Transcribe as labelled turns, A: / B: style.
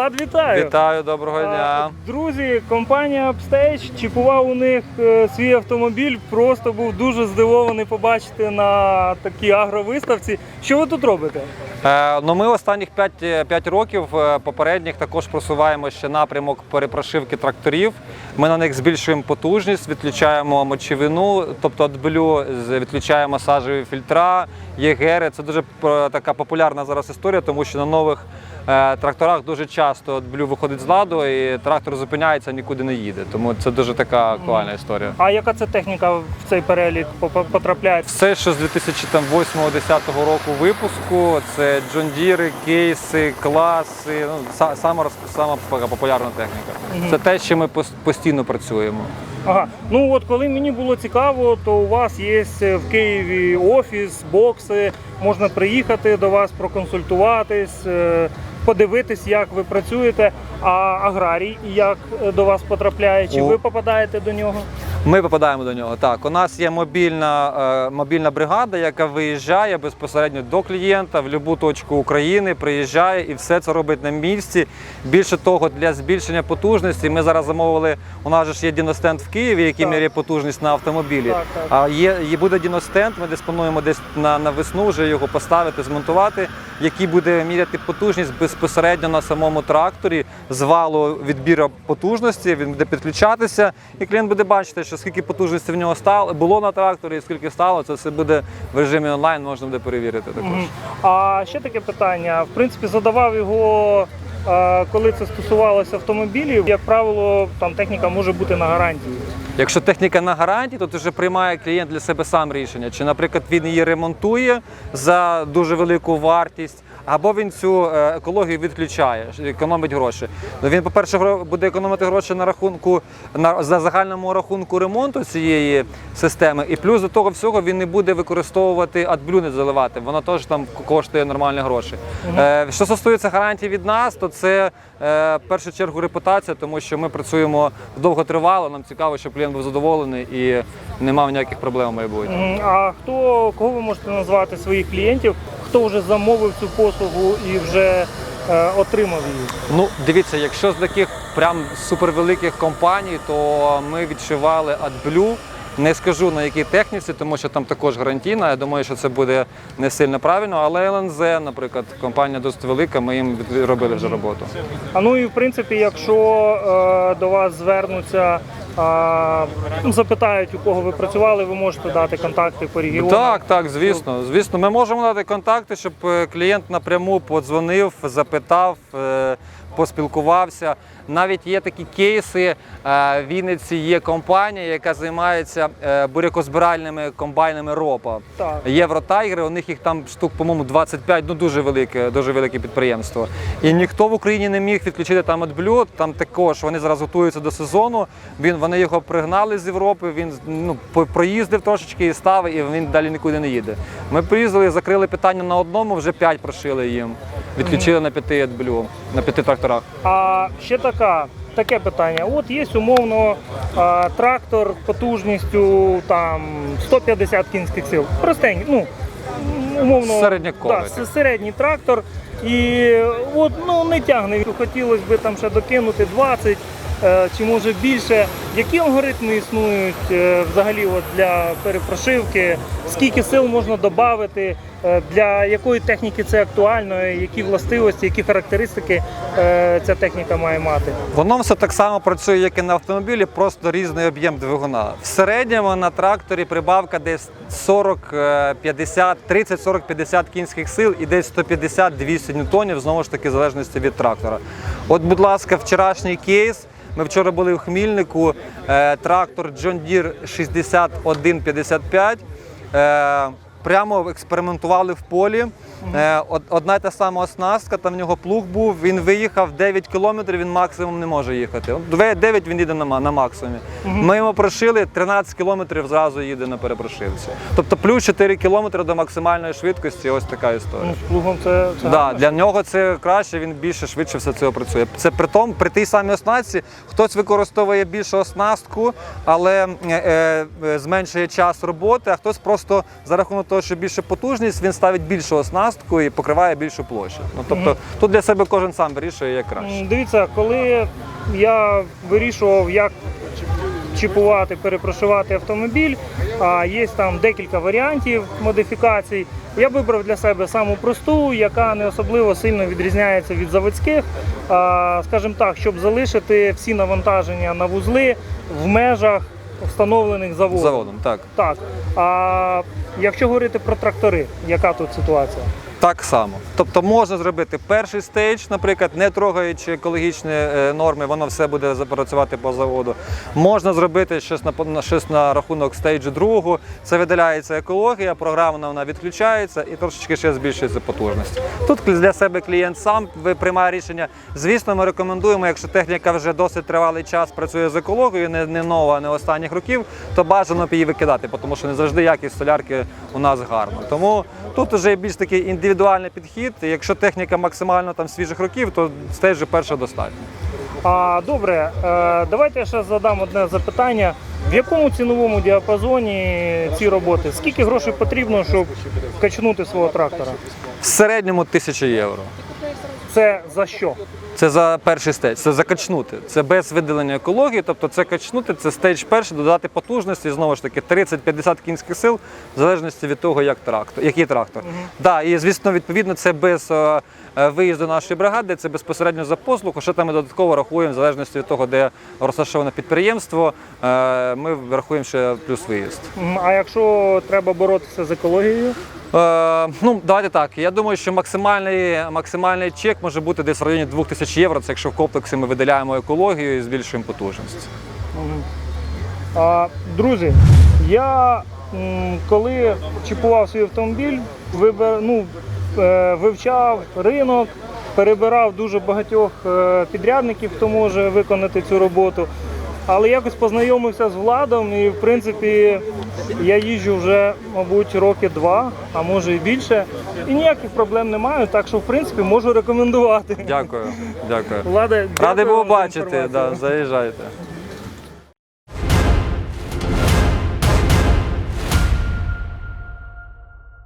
A: Влад, вітаю!
B: Вітаю, доброго дня.
A: Друзі, компанія Upstage чіпував у них е, свій автомобіль. Просто був дуже здивований побачити на такій агровиставці. Що ви тут робите?
B: Е, ну, ми останніх 5, 5 років е, попередніх також просуваємо ще напрямок перепрошивки тракторів. Ми на них збільшуємо потужність, відключаємо мочевину, тобто отбелю, з- відключаємо сажеві фільтра, єгери. Це дуже е, така популярна зараз історія, тому що на нових е, тракторах дуже часто отбелю виходить з ладу і трактор зупиняється, нікуди не їде. Тому це дуже така актуальна історія.
A: А яка це техніка в цей перелік потрапляє?
B: Все, що з 2008-2010 року випуску, це джондіри, кейси, класи, ну, сама, сама популярна техніка. Це те, чим ми постійно працюємо.
A: Ага, ну от коли мені було цікаво, то у вас є е, в Києві офіс, бокси. Можна приїхати до вас, проконсультуватись, е, подивитись, як ви працюєте. А аграрій як е, до вас потрапляє? Чи
B: О.
A: ви попадаєте до нього?
B: Ми попадаємо до нього. Так, у нас є мобільна, е, мобільна бригада, яка виїжджає безпосередньо до клієнта в будь-яку точку України, приїжджає і все це робить на місці. Більше того, для збільшення потужності ми зараз замовили. У нас же ж є діностенд в Києві, який
A: Так.
B: міряє потужність на автомобілі.
A: Так, так.
B: А є, є буде діностенд. Ми десь плануємо десь на, на весну вже його поставити, змонтувати, який буде міряти потужність безпосередньо на самому тракторі з валу відбіру потужності. Він буде підключатися, і клієнт буде бачити, що скільки потужності в нього стало було на тракторі, і скільки стало. Це все буде в режимі онлайн, можна буде перевірити також.
A: Мгм. А ще таке питання. В принципі, задавав його, е, коли це стосувалося автомобілів. Як правило, там техніка може бути на гарантії.
B: Якщо техніка на гарантії, то вже приймає клієнт для себе сам рішення. Чи, наприклад, він її ремонтує за дуже велику вартість, або він цю е, екологію відключає, економить гроші. Ну, Він, по-перше, буде економити гроші на рахунку на за загальному рахунку ремонту цієї системи. І плюс до того всього він не буде використовувати адблю не заливати. Воно теж там коштує нормальні гроші. Е, що стосується гарантій від нас, то це в першу чергу репутація, тому що ми працюємо довготривало. Нам цікаво, щоб клієнт був задоволений і не мав ніяких проблем у майбутньому.
A: А хто кого ви можете назвати своїх клієнтів? Хто вже замовив цю послугу і вже е, отримав її?
B: Ну, дивіться, якщо з таких прям супервеликих компаній, то ми відшивали AdBlue. Не скажу на якій техніці, тому що там також гарантійна. Я думаю, що це буде не сильно правильно. Але ЛНЗ, наприклад, компанія досить велика, ми їм робили вже роботу.
A: А ну і в принципі, якщо е, до вас звернуться, е, запитають, у кого ви працювали, ви можете дати контакти по регіону.
B: Так, так, звісно. Звісно, ми можемо дати контакти, щоб е, клієнт напряму подзвонив, запитав, е, поспілкувався. Навіть є такі кейси. е, В Вінниці є компанія, яка займається е, бурякозбиральними комбайнами ропа.
A: Так.
B: Євротайгери, у них їх там штук, по-моєму, 25, ну дуже велике, дуже велике підприємство. І ніхто в Україні не міг відключити там AdBlue, Там також вони зараз готуються до сезону. Він вони його пригнали з Європи. Він ну проїздив трошечки і став, і він далі нікуди не їде. Ми приїздили, закрили питання на одному, вже п'ять прошили їм. Відключили на п'яти AdBlue, на п'яти тракторах.
A: А ще така, таке питання. От є умовно а, трактор потужністю там 150 кінських сил. Простень, ну умовно
B: Середняковий
A: Да, середній трактор. І от ну не тягне. Хотілося б там ще докинути 20 е, чи може більше. Які алгоритми існують е, взагалі от для перепрошивки? Скільки сил можна додати? Для якої техніки це актуально? Які властивості, які характеристики е, ця техніка має мати?
B: Воно все так само працює, як і на автомобілі, просто різний об'єм двигуна. В середньому на тракторі прибавка десь 40, е, 50, 30, 40, 50 кінських сил і десь 150-200 ньютонів, знову ж таки, в залежності від трактора. От, будь ласка, вчорашній кейс. Ми вчора були в Хмільнику, е, трактор John Deere 6155. Прямо експериментували в полі. Е, Одна й та сама оснастка, там в нього плуг був, він виїхав 9 кілометрів, він максимум не може їхати. От две- 9 він їде на, на максимумі. Ми йому прошили, 13 кілометрів зразу їде на перепрошивці. Тобто плюс 4 кілометри до максимальної швидкості, ось така історія.
A: Ну, з плугом це, це
B: Да, для нього це краще, він більше швидше все це працює. Це при тому, при тій самій оснастці хтось використовує більше оснастку, але е, е, зменшує час роботи, а хтось просто за рахунок того, що більше потужність, він ставить більшу оснастку і покриває більшу площу. Ну тобто тут для себе кожен сам вирішує як краще.
A: Дивіться, коли я вирішував, як чіпувати, перепрошувати автомобіль, а є там декілька варіантів модифікацій. Я вибрав для себе саму просту, яка не особливо сильно відрізняється від заводських. Скажімо так, щоб залишити всі навантаження на вузли в межах встановлених заводом.
B: Заводом, так.
A: Так. А якщо говорити про трактори, яка тут ситуація?
B: Так само. Тобто можна зробити перший стейдж, наприклад, не трогаючи екологічні е, норми, воно все буде запрацювати по заводу. Можна зробити щось на, щось на рахунок стейджу другого. Це видаляється екологія, програмна вона відключається і трошечки ще збільшується потужність. Тут для себе клієнт сам приймає рішення. Звісно, ми рекомендуємо, якщо техніка вже досить тривалий час працює з екологією, не, не нова, не останніх років, то бажано її викидати, тому що не завжди якість солярки у нас гарна. Тому тут вже більш такий індивідуальний підхід. Якщо техніка максимально там свіжих років, то стежі перша достатньо.
A: А, добре, е, давайте я ще задам одне запитання. В якому ціновому діапазоні ці роботи? Скільки грошей потрібно, щоб качнути свого трактора?
B: В середньому тисяча євро.
A: Це за що?
B: Це за перший стейдж, це закачнути. Це без виділення екології, тобто це качнути, це стейдж перший, додати потужності, знову ж таки, 30-50 кінських сил, в залежності від того, як трактор, який трактор. Да, і звісно, відповідно, це без е, е, виїзду нашої бригади, це безпосередньо за послугу. Що там ми додатково рахуємо, в залежності від того, де розташоване підприємство, е, ми рахуємо ще плюс виїзд.
A: А якщо треба боротися з екологією?
B: Е, ну, давайте так. Я думаю, що максимальний, максимальний чек може бути десь в районі 2000 євро. Це якщо в комплексі ми виділяємо екологію і збільшуємо потужність.
A: А, друзі, я коли чіпував свій автомобіль, вибер, ну, е, вивчав ринок, перебирав дуже багатьох е, підрядників, хто може виконати цю роботу. Але якось познайомився з владом і, в принципі, я їжджу вже, мабуть, роки два, а може і більше. І ніяких проблем немає, так що, в принципі, можу рекомендувати.
B: Дякую, дякую.
A: Влада,
B: Радий
A: дякую
B: був
A: вам за
B: бачити,
A: інформацію.
B: да, заїжджайте.